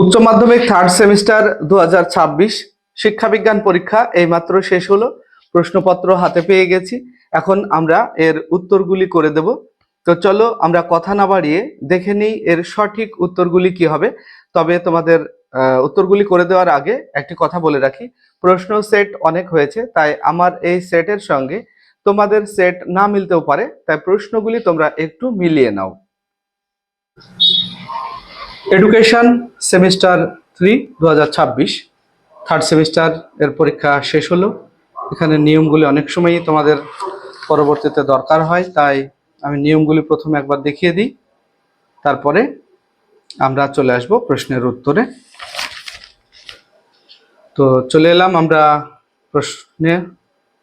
উচ্চ মাধ্যমিক third semester দু শিক্ষা বিজ্ঞান পরীক্ষা এইমাত্র শেষ হলো। প্রশ্নপত্র হাতে পেয়ে গেছি। এখন আমরা এর উত্তরগুলি করে দেব। তো চলো আমরা কথা না বাড়িয়ে দেখে নিই এর সঠিক উত্তরগুলি কি হবে। তবে তোমাদের উত্তরগুলি করে দেওয়ার আগে একটি কথা বলে রাখি। প্রশ্ন সেট অনেক হয়েছে, তাই আমার এই সেটের সঙ্গে তোমাদের সেট না মিলতেও পারে, তাই প্রশ্নগুলি তোমরা একটু মিলিয়ে নাও। এডুকেশন সেমিস্টার থ্রি দু হাজার ছাব্বিশ। থার্ড সেমিস্টার এর পরীক্ষা শেষ হলো। এখানে নিয়মগুলি অনেক সময়ই তোমাদের পরবর্তীতে দরকার হয়, তাই আমি নিয়মগুলি প্রথমে একবার দেখিয়ে দিই। তারপরে আমরা চলে আসব প্রশ্নের উত্তরে। তো চলে এলাম আমরা প্রশ্নে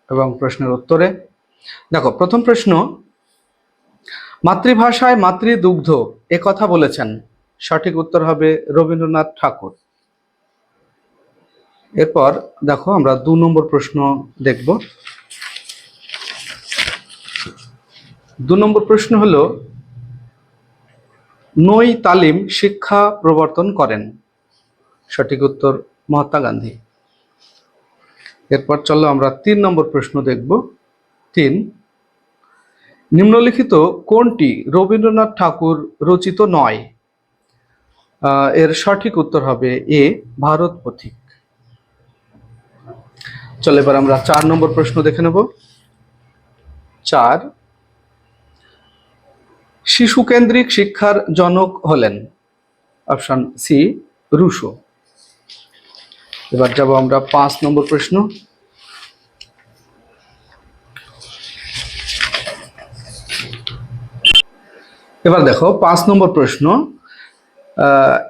এবং প্রশ্নের উত্তরে। দেখো, প্রথম প্রশ্ন, মাতৃভাষায় মাতৃদুগ্ধ এ কথা বলেছেন। সঠিক উত্তর হবে রবীন্দ্রনাথ ঠাকুর। এরপর দেখো আমরা দু নম্বর প্রশ্ন দেখব। দু নম্বর প্রশ্ন হল, নই তালিম শিক্ষা প্রবর্তন করেন? সঠিক উত্তর মহাত্মা গান্ধী। এরপর চলো আমরা তিন নম্বর প্রশ্ন দেখব। তিন, নিম্নলিখিত কোনটি রবীন্দ্রনাথ ঠাকুর রচিত নয়? এর সঠিক উত্তর হবে এ, ভারত পথিক। চলো এবার আমরা চার নম্বর প্রশ্ন দেখে নেব। চার শিশু কেন্দ্রিক শিক্ষার জনক হলেন অপশন সি, রুশো। এবার যাব আমরা পাঁচ নম্বর প্রশ্ন। এবার দেখো, পাঁচ নম্বর প্রশ্ন।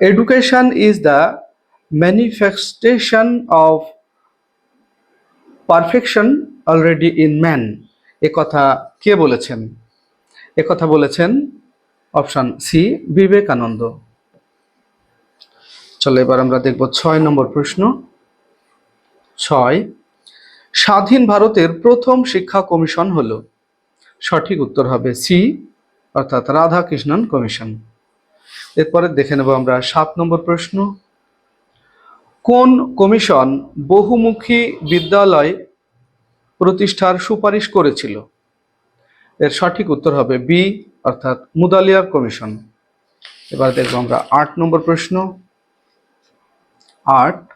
Education is the manifestation of perfection already in man এ কথা কে বলেছেন? এ কথা বলেছেন অপশন সি বিবেকানন্দ চলো এবার আমরা দেখব ছয় নম্বর প্রশ্ন। ছয়, স্বাধীন ভারতের প্রথম শিক্ষা কমিশন হল। সঠিক উত্তর হবে সি অর্থাৎ রাধাকৃষ্ণন কমিশন। এরপরে দেখে নেব আমরা সাত নম্বর প্রশ্ন। কোন কমিশন বহুমুখী বিদ্যালয় প্রতিষ্ঠার সুপারিশ করেছিল? এর সঠিক উত্তর হবে বি, অর্থাৎ মুদালিয়ার কমিশন। এবার দেখব আমরা আট নম্বর প্রশ্ন। আট,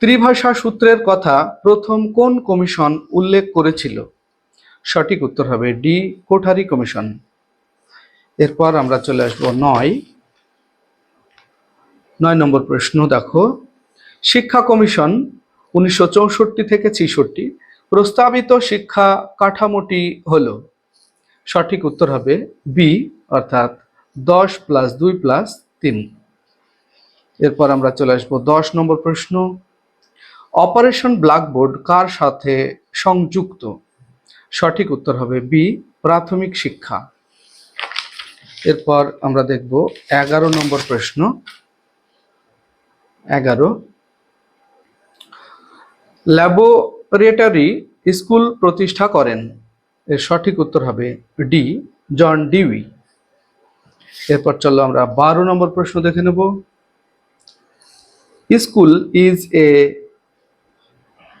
ত্রিভাষা সূত্রের কথা প্রথম কোন কমিশন উল্লেখ করেছিল? সঠিক উত্তর হবে ডি, কোঠারি কমিশন। এরপর আমরা চলে আসব নয় নয় নম্বর প্রশ্ন, দেখো। শিক্ষা কমিশন উনিশশো চৌষট্টি থেকে ছিষট্টি প্রস্তাবিত শিক্ষা কাঠামোটি হল, সঠিক উত্তর হবে বি অর্থাৎ দশ প্লাস দুই প্লাস তিন। এরপর আমরা চলে আসব দশ নম্বর প্রশ্ন। অপারেশন ব্ল্যাকবোর্ড কার সাথে সংযুক্ত? সঠিক উত্তর হবে বি প্রাথমিক শিক্ষা। এরপর আমরা দেখব এগারো নম্বর প্রশ্ন। এগারো। ল্যাবরেটরি স্কুল প্রতিষ্ঠা করেন। এর সঠিক উত্তর হবে ডি, জন ডিউই। এরপর চলো আমরা বারো নম্বর প্রশ্ন দেখে নেব। School is a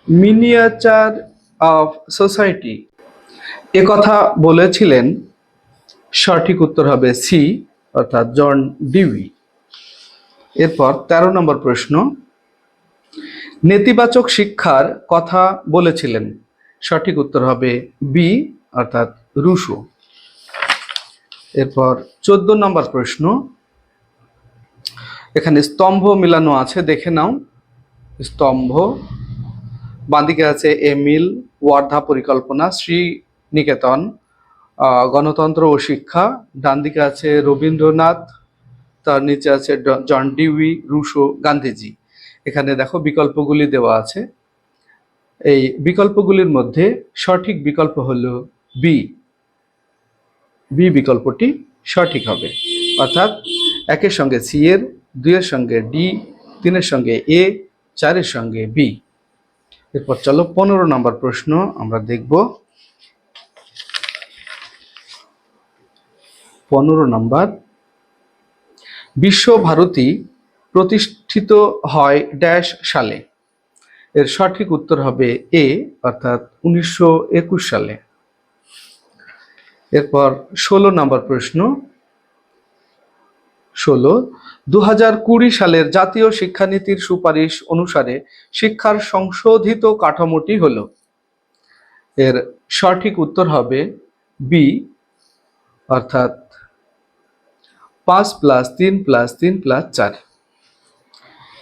miniature of society. এ কথা বলেছিলেন। সঠিক উত্তর হবে সি, অর্থাৎ জন ডিউই। এরপর তেরো নম্বর প্রশ্ন, নেতিবাচক শিক্ষার কথা বলেছিলেন। সঠিক উত্তর হবে বি অর্থাৎ রুশো। এরপর চোদ্দ নম্বর প্রশ্ন, এখানে স্তম্ভ মিলানো আছে, দেখে নাও। স্তম্ভ, বাঁদিকে আছে এমিল, ওয়ার্ধা পরিকল্পনা শ্রী নিকেতন গণতন্ত্র ও শিক্ষা ডান দিকে আছে রবীন্দ্রনাথ তার নিচে আছে জন ডিউই রুশো গান্ধীজি। এখানে দেখো বিকল্পগুলি দেওয়া আছে। এই বিকল্পগুলির মধ্যে সঠিক বিকল্প হলো বি। বি বিকল্পটি সঠিক হবে। অর্থাৎ একের সঙ্গে সি এর, দুইয়ের সঙ্গে ডি, তিনের সঙ্গে এ, চারের সঙ্গে বি। এরপর চলো পনেরো নম্বর প্রশ্ন আমরা দেখব। পনেরো নম্বর বিশ্বভারতী প্রতিষ্ঠিত হয় ড্যাশ সালে। এর সঠিক উত্তর হবে এ, অর্থাৎ উনিশশো একুশ সালে। এরপর ষোলো নম্বর প্রশ্ন। ষোলো দু হাজার কুড়ি সালের জাতীয় শিক্ষানীতির সুপারিশ অনুসারে শিক্ষার সংশোধিত কাঠামোটি হল। এর সঠিক উত্তর হবে বি, অর্থাৎ পাঁচ প্লাস তিন প্লাস তিন প্লাস চার।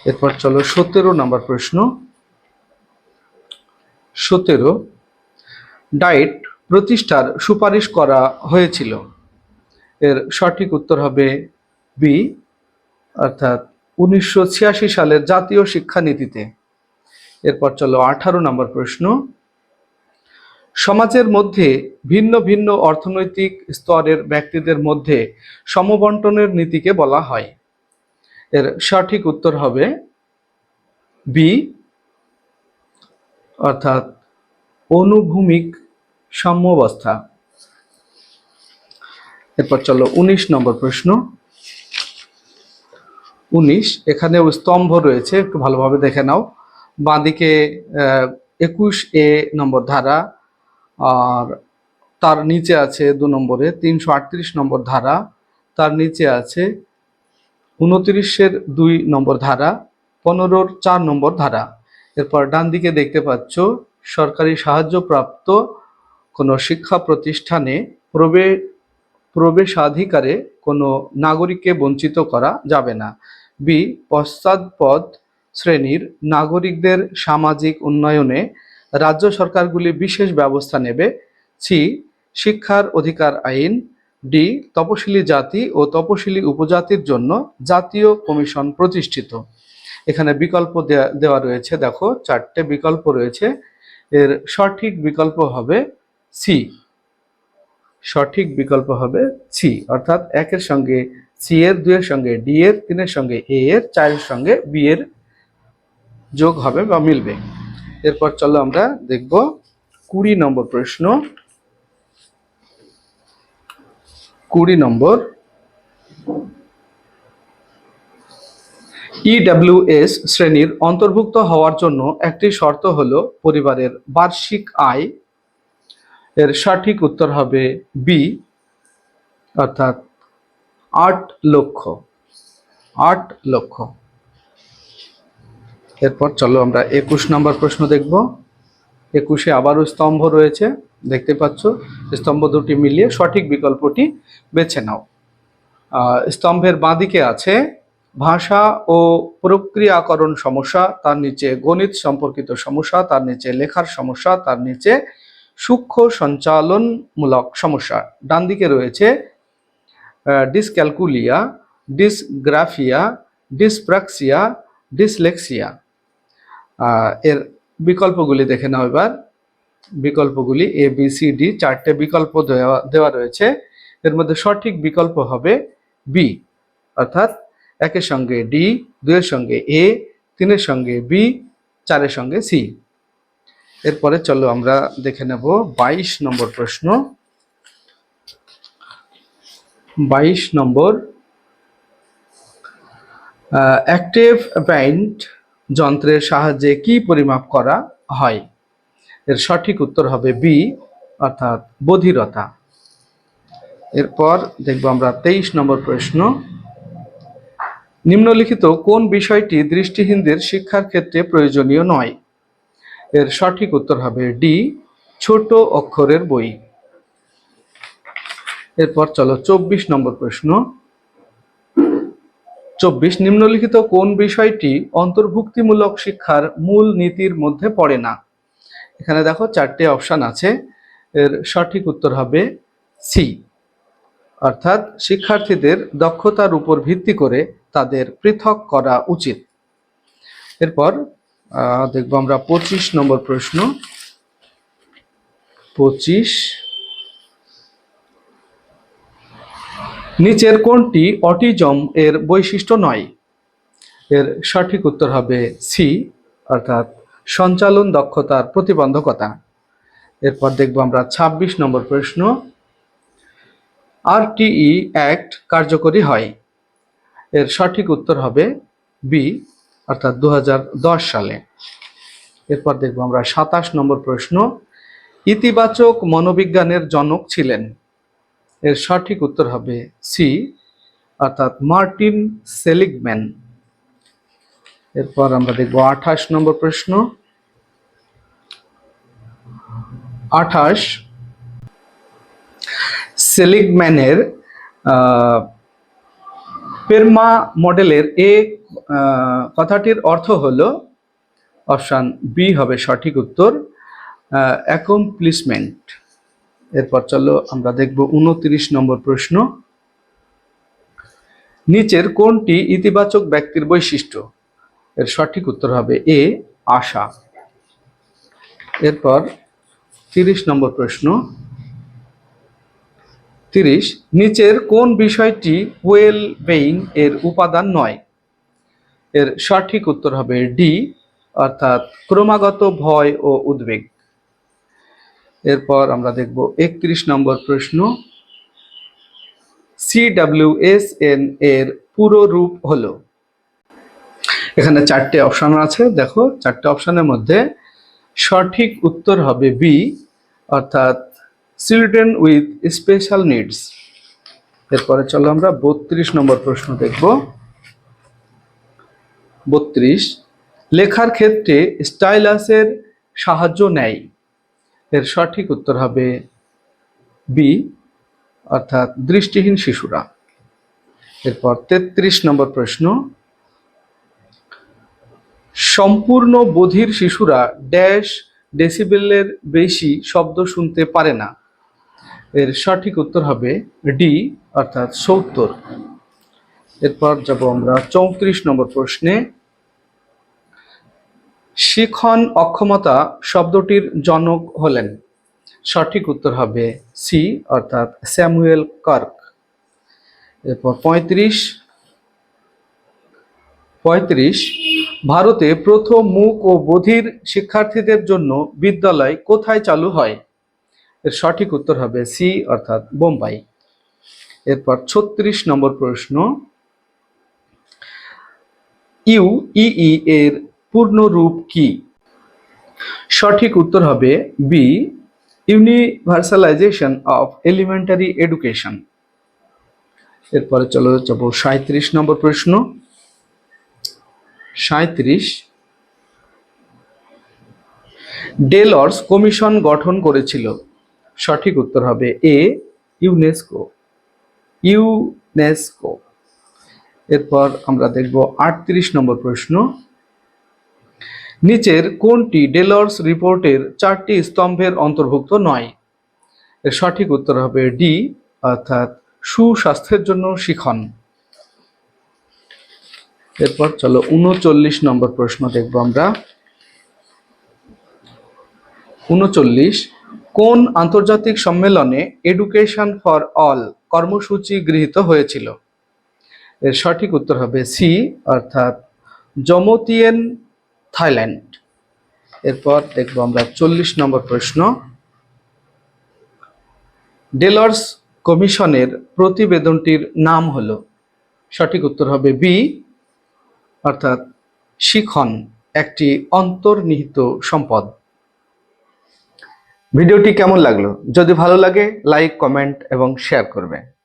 এরপর চলো সতেরো নম্বর প্রশ্ন। সতেরো, ডায়েট প্রতিষ্ঠার সুপারিশ করা হয়েছিল। এর সঠিক উত্তর হবে বি, অর্থাৎ উনিশশো ছিয়াশি সালের জাতীয় শিক্ষানীতিতে। এরপর চলো আঠারো নম্বর প্রশ্ন। সমাজের মধ্যে ভিন্ন ভিন্ন অর্থনৈতিক স্তরের ব্যক্তিদের মধ্যে সমবন্টনের নীতিকে বলা হয়। এর সঠিক উত্তর হবে বি অর্থাৎ অনুভূমিক সাম্যাবস্থা। এরপর চলো উনিশ নম্বর প্রশ্ন। উনিশ, এখানেও স্তম্ভ রয়েছে, একটু ভালোভাবে দেখে নাও। বাঁদিকে একুশ এ নম্বর ধারা আর তার নিচে আছে দু নম্বরে তিনশো আটত্রিশ নম্বর ধারা, তার নিচে আছে উনত্রিশের দুই নম্বর ধারা, পনেরোর চার নম্বর ধারা। এরপর ডান দিকে দেখতে পাচ্ছ, সরকারি সাহায্যপ্রাপ্ত কোনো শিক্ষা প্রতিষ্ঠানে প্রবে, প্রবেশাধিকারে কোনো নাগরিককে বঞ্চিত করা যাবে না। বি, পশ্চাৎপদ শ্রেণির নাগরিকদের সামাজিক উন্নয়নে রাজ্য সরকারগুলি বিশেষ ব্যবস্থা নেবে। সি, শিক্ষার অধিকার আইন। ডি, তপশিলি জাতি ও তপশিলি উপজাতির জন্য জাতীয় কমিশন প্রতিষ্ঠিত। এখানে বিকল্প দেওয়া রয়েছে, দেখো, চারটে বিকল্প রয়েছে। এর সঠিক বিকল্প হবে সি। সঠিক বিকল্প হবে সি, অর্থাৎ একের সঙ্গে সি এর, দুইয়ের সঙ্গে ডি এর, তিনের সঙ্গে এ এর, চারের সঙ্গে বি এর যোগ হবে বা মিলবে। এরপর চলো আমরা দেখব কুড়ি নম্বর প্রশ্ন। কুড়ি নম্বর। ইডব্লিউএস শ্রেণির অন্তর্ভুক্ত হওয়ার জন্য একটি শর্ত হলো পরিবারের বার্ষিক আয়। এর সঠিক উত্তর হবে বি অর্থাৎ আট লক্ষ। আট লক্ষ। এরপর চলো আমরা একুশ নম্বর প্রশ্ন দেখব। একুশে আবারও স্তম্ভ রয়েছে, দেখতে পাচ্ছ? স্তম্ভ দুটি মিলিয়ে সঠিক বিকল্পটি বেছে নাও। স্তম্ভের বাঁদিকে আছে, ভাষা ও প্রক্রিয়াকরণ সমস্যা, তার নিচে গণিত সম্পর্কিত সমস্যা, তার নিচে লেখার সমস্যা, তার নিচে সূক্ষ্ম সঞ্চালনমূলক সমস্যা। ডান দিকে রয়েছে ডিসক্যালকুলিয়া, ডিসগ্রাফিয়া, ডিসপ্রাক্সিয়া, ডিসলেক্সিয়া। এর বিকল্পগুলি দেখে নাও এবার। বিকল্পগুলি এ বি সি ডি চারটে বিকল্প দেওয়া রয়েছে। এর মধ্যে সঠিক বিকল্প হবে বি অর্থাৎ একের সঙ্গে ডি দুইয়ের সঙ্গে এ তিনের সঙ্গে বি চারের সঙ্গে সি এরপরে চলো আমরা দেখে নেব বাইশ নম্বর প্রশ্ন। বাইশ নম্বর অ্যাক্টিভ ব্যান্ড যন্ত্রের সাহায্যে কি পরিমাপ করা হয়? এর সঠিক উত্তর হবে বি অর্থাৎ বধিরতা। এরপর দেখব আমরা তেইশ নম্বর প্রশ্ন। নিম্নলিখিত কোন বিষয়টি দৃষ্টিহীনদের শিক্ষার ক্ষেত্রে প্রয়োজনীয় নয়? এর সঠিক উত্তর হবে ডি ছোট অক্ষরের বই। এরপর চলো চব্বিশ নম্বর প্রশ্ন। চব্বিশ নিম্নলিখিত কোন বিষয়টি অন্তর্ভুক্তিমূলক শিক্ষার মূল নীতির মধ্যে পড়ে না? এখানে দেখো চারটে অপশান আছে। এর সঠিক উত্তর হবে সি। অর্থাৎ শিক্ষার্থীদের দক্ষতার উপর ভিত্তি করে তাদের পৃথক করা উচিত। এরপর দেখব আমরা পঁচিশ নম্বর প্রশ্ন। পঁচিশ নিচের কোনটি অটিজম এর বৈশিষ্ট্য নয়। এর সঠিক উত্তর হবে সি অর্থাৎ সঞ্চালন দক্ষতার প্রতিবন্ধকতা। এরপর দেখব আমরা ২৬ নম্বর প্রশ্ন। আরটিই অ্যাক্ট কার্যকরী হয়। এর সঠিক উত্তর হবে বি অর্থাৎ দু হাজার দশ সালে। এরপর দেখব আমরা সাতাশ নম্বর প্রশ্ন। ইতিবাচক মনোবিজ্ঞানের জনক ছিলেন। এর সঠিক উত্তর হবে সি অর্থাৎ মার্টিন সেলিগম্যান। এরপর আমরা দেখব আঠাশ নম্বর প্রশ্ন। আঠাশ, সেলিগম্যানের পেরমা মডেলের এ কথাটির অর্থ হলো, অপশান বি হবে সঠিক উত্তর অ্যাকমপ্লিসমেন্ট এরপর চলো আমরা দেখব উনত্রিশ নম্বর প্রশ্ন। নিচের কোনটি ইতিবাচক ব্যক্তির বৈশিষ্ট্য? এর সঠিক উত্তর হবে এ, আশা। এরপর তিরিশ নম্বর প্রশ্ন। তিরিশ, নিচের কোন বিষয়টি ওয়েল বেইং এর উপাদান নয়? এর সঠিক উত্তর হবে ডি, অর্থাৎ ক্রমাগত ভয় ও উদ্বেগ। এরপর আমরা দেখব একত্রিশ নম্বর প্রশ্ন। সিডাব্লিউএসএন এর পুরো রূপ হলো। এখানে চারটে অপশান আছে, দেখো, চারটে অপশানের মধ্যে সঠিক উত্তর হবে বি অর্থাৎ চিলড্রেন উইথ স্পেশাল নিডস এরপরে চলো আমরা বত্রিশ নম্বর প্রশ্ন দেখব। বত্রিশ, লেখার ক্ষেত্রে স্টাইলাসের সাহায্য নেয়। এর সঠিক উত্তর হবে বি, অর্থাৎ দৃষ্টিহীন শিশুরা। এরপর তেত্রিশ নম্বর প্রশ্ন। সম্পূর্ণ বধির শিশুরা ড্যাশ ডেসিবেলের বেশি শব্দ শুনতে পারে না। এর সঠিক উত্তর হবে ডি, অর্থাৎ সত্তর। এরপর যাব আমরা চৌত্রিশ নম্বর প্রশ্নে। শিখন অক্ষমতা শব্দটির জনক হলেন। সঠিক উত্তর হবে সি অর্থাৎ স্যামুয়েল কার্ক। এরপর পঁয়ত্রিশ পঁয়ত্রিশ, ভারতে প্রথম মুক ও বধির শিক্ষার্থীদের জন্য বিদ্যালয় কোথায় চালু হয়? এর সঠিক উত্তর হবে সি অর্থাৎ বোম্বাই। এরপর ছত্রিশ নম্বর প্রশ্ন। ইউ ই এর পূর্ণ রূপ কি? সঠিক উত্তর হবে B universalization of elementary education এরপরে চলো যাব সাঁত্রিশ নম্বর প্রশ্ন। সাঁত্রিশ ডেলর্স কমিশন গঠন করেছিল। সঠিক উত্তর হবে এ ইউনেস্কো ইউনেস্কো এরপর আমরা দেখব আটত্রিশ নম্বর প্রশ্ন। নিচের কোনটি ডেলর্স রিপোর্টের চারটি স্তম্ভের অন্তর্ভুক্ত নয়? এর সঠিক উত্তর হবে ডি, অর্থাৎ সুস্বাস্থ্যের জন্য শিখন। এরপর চলো উনচল্লিশ নম্বর প্রশ্ন দেখব আমরা। উনচল্লিশ, কোন আন্তর্জাতিক সম্মেলনে এডুকেশন ফর অল কর্মসূচি গৃহীত হয়েছিল? এর সঠিক উত্তর হবে সি, অর্থাৎ জমতিয়ান থাইল্যান্ড। এরপর দেখব আমরা চল্লিশ নম্বর প্রশ্ন। ডেলর্স কমিশনের প্রতিবেদনটির নাম হলো। সঠিক উত্তর হবে বি, অর্থাৎ শিখন, একটি অন্তর্নিহিত সম্পদ। ভিডিওটি কেমন লাগল? যদি ভালো লাগে, লাইক, কমেন্ট এবং শেয়ার করবে।